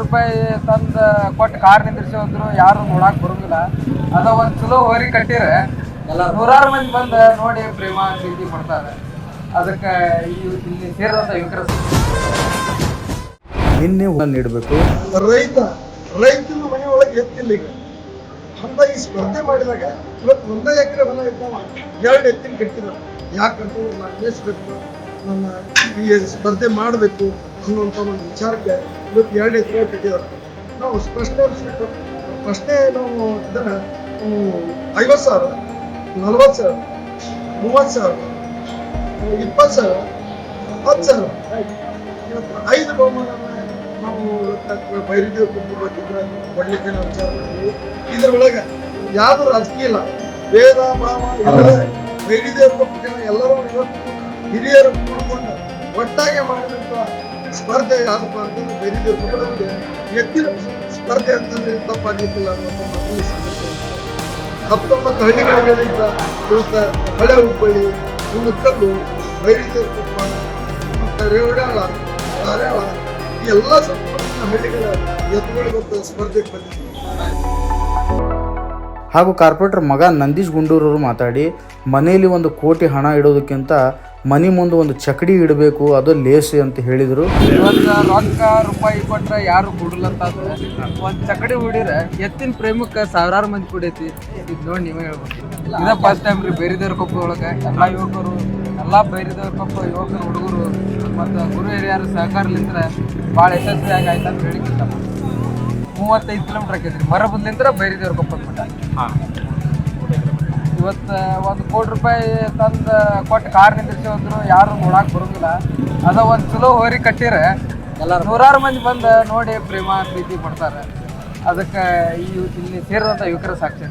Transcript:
ರೂಪಾಯಿ ತಂದ ಕೊಟ್ಟು ಕಾರ್ ನಿಂದಿರ್ಸಿ ಹೋದ್ರು ಯಾರು ನೋಡಾಕ್ ಬರೋದಿಲ್ಲ. ಅದ ಒಂದ್ ಚಲೋ ಹೋರಿ ಕಟ್ಟಿರೆ ನೂರಾರು ಮಂದಿ ಬಂದ ನೋಡಿ ಪ್ರೇಮ ಪ್ರೀತಿ ಕೊಡ್ತಾರೆ. ಅದಕ್ಕೆ ಇಲ್ಲಿ ಸೇರಿದಂತ ಯುವಕರ. ನಿನ್ನೆ ನೀಡಬೇಕು. ರೈತ ರೈತನ ಮನೆ ಒಳಗೆ ಎತ್ತಿಲ್ಲ ಈಗ. ಈ ಸ್ಪರ್ಧೆ ಮಾಡಿದಾಗ ಇವತ್ತು ಒಂದೇ ಎಕರೆ ಹೊಲ ಇದ್ದಾವ ಎರಡು ಎತ್ತಿನ ಕಟ್ಟಿದ ಯಾಕಂತ ನಾನು ನನ್ನ ಈ ಸ್ಪರ್ಧೆ ಮಾಡಬೇಕು. ಅನ್ನುವಂಥ ಒಂದು ವಿಚಾರಕ್ಕೆ ಇವತ್ತು ಎರಡನೇ ಎಕರೆ ಕಟ್ಟಿದ್ದಾರೆ ನಾವು ಪ್ರಶ್ನೆ ಪ್ರಶ್ನೆ ನಾವು ಇದನ್ನ ಐವತ್ತು ಸಾವಿರ, ನಲ್ವತ್ತು ಸಾವಿರ, ಮೂವತ್ತು ಸಾವಿರ, ಇಪ್ಪತ್ತು ಸಾವಿರ, ಹತ್ತು ಸಾವಿರ. ಇವತ್ತು ಐದು ಬಹುಮಾನ ನಾವು ಬೈರಿದೇವ್ ಕುಟುಂಬದಿಂದ ಕೊಡ್ಲಿಕ್ಕೆ ನಾವು ವಿಚಾರ ಮಾಡಿದ್ವಿ ಇದರೊಳಗೆ ಯಾವುದು ರಾಜಕೀಯ ಇಲ್ಲ. ವೇದ ಭಾವ ಬೈರಿದ್ದೇವೆ ಕುಟುಂಬ, ಎಲ್ಲರೂ ಇವತ್ತು ಹಿರಿಯರು ಕೂಡ್ಕೊಂಡು ಒಟ್ಟಾಗಿ ಮಾಡಿದಂಥ ಸ್ಪರ್ಧೆ ಯಾವ್ದಪ್ಪ ಅಂತಂದ್ರೆ ಬೈರಿದೇವ್ ಕುಟುಂಬಕ್ಕೆ ವ್ಯಕ್ತಿ ಸ್ಪರ್ಧೆ ಅಂತಂದ್ರೆ ತಪ್ಪಾಗಿರ್ತಿಲ್ಲ ಅನ್ನೋ ಮಾತಲ್ಲಿ ಸಮಸ್ಯೆ ಇದೆ. ಹತ್ತೊಂಬತ್ತು ಹಳ್ಳಿಗಳಿಂದ ಇವತ್ತು ಹಳೆ ಹುಬ್ಬಳ್ಳಿ ಹುಣಕಲ್ಲು ಬೈರಿದೇವ್ ಕುಪ್ಪ, ಮತ್ತು ರೇವಡಾಳ ಧಾರಾಳ ಈ ಎಲ್ಲ ಸಂಪೂರ್ಣ ಹಳ್ಳಿಗಳ ಎತ್ತುಗಳು ಇವತ್ತು ಸ್ಪರ್ಧೆಗೆ ಬಂದಿದ್ದೀವಿ ಹಾಗೂ ಕಾರ್ಪೊರೇಟರ್ ಮಗ ನಂದೀಶ್ ಗುಂಡೂರವರು ಮಾತಾಡಿ, ಮನೆಯಲ್ಲಿ ಒಂದು ಕೋಟಿ ಹಣ ಇಡೋದಕ್ಕಿಂತ ಮನೆ ಮುಂದೆ ಒಂದು ಚಕಡಿ ಇಡಬೇಕು ಅದು ಲೇಸು ಅಂತ ಹೇಳಿದರು. ಇವತ್ತು ರೊಕ್ಕ ರೂಪಾಯಿ ಕೊಟ್ರೆ ಯಾರು ಕೊಡಲ್ಲ ಒಂದು ಚಕಡಿ ಹುಡಿದ್ರೆ ಎತ್ತಿನ ಪ್ರೇಮಕ್ಕೆ ಸಾವಿರಾರು ಮಂದಿ ಕುಡೈತಿ. ಇದು ನೋಡಿ ನೀವೇ ಹೇಳ್ಬೇಕು. ಇದ ಫಸ್ಟ್ ಟೈಮ್ ರೀ ಬೇರೆದೇವ್ರ ಕೊಪ್ಪ ಒಳಗೆ. ಎಲ್ಲ ಯುವಕರು ಎಲ್ಲ ಬೇರೆದೇವ್ರ ಕೊಪ್ಪ ಯುವಕರು ಹುಡುಗರು ಮತ್ತು ಗುರು ಹಿರಿಯರು ಸಹಕಾರಲಿಂದ್ರ ಭಾಳ ಯಶಸ್ವಿಯಾಗಿ ಆಯ್ತು ಅಂತ ಹೇಳಿ ಮೂವತ್ತೈದು ಕಿಲೋಮೀಟರ್ ಮರ ಮರಬುದ್ಲಿಂದ ಬೇರೆದೇವ್ರ ಕೊಪ್ಪ ಮಟ್ಟ ಇವತ್ತು ಒಂದು ಕೋಟಿ ರೂಪಾಯಿ ತಂದು ಕೊಟ್ಟು ಕಾರ್ ನಿಂದಿರ್ಸಿ ಹೋದ್ರು ಯಾರು ನೋಡಕ್ಕೆ ಬರೋಂಗಿಲ್ಲ ಅದ ಒಂದು ಚಲೋ ಹೋರಿ ಕಟ್ಟಿರ. ನೂರಾರು ಮಂದಿ ಬಂದು ನೋಡಿ ಪ್ರೇಮ ಪ್ರೀತಿ ಮಾಡ್ತಾರೆ ಅದಕ್ಕೆ ಈ ಇಲ್ಲಿ ಸೇರಿದಂಥ ಯುವಕರ ಸಾಕ್ಷಿ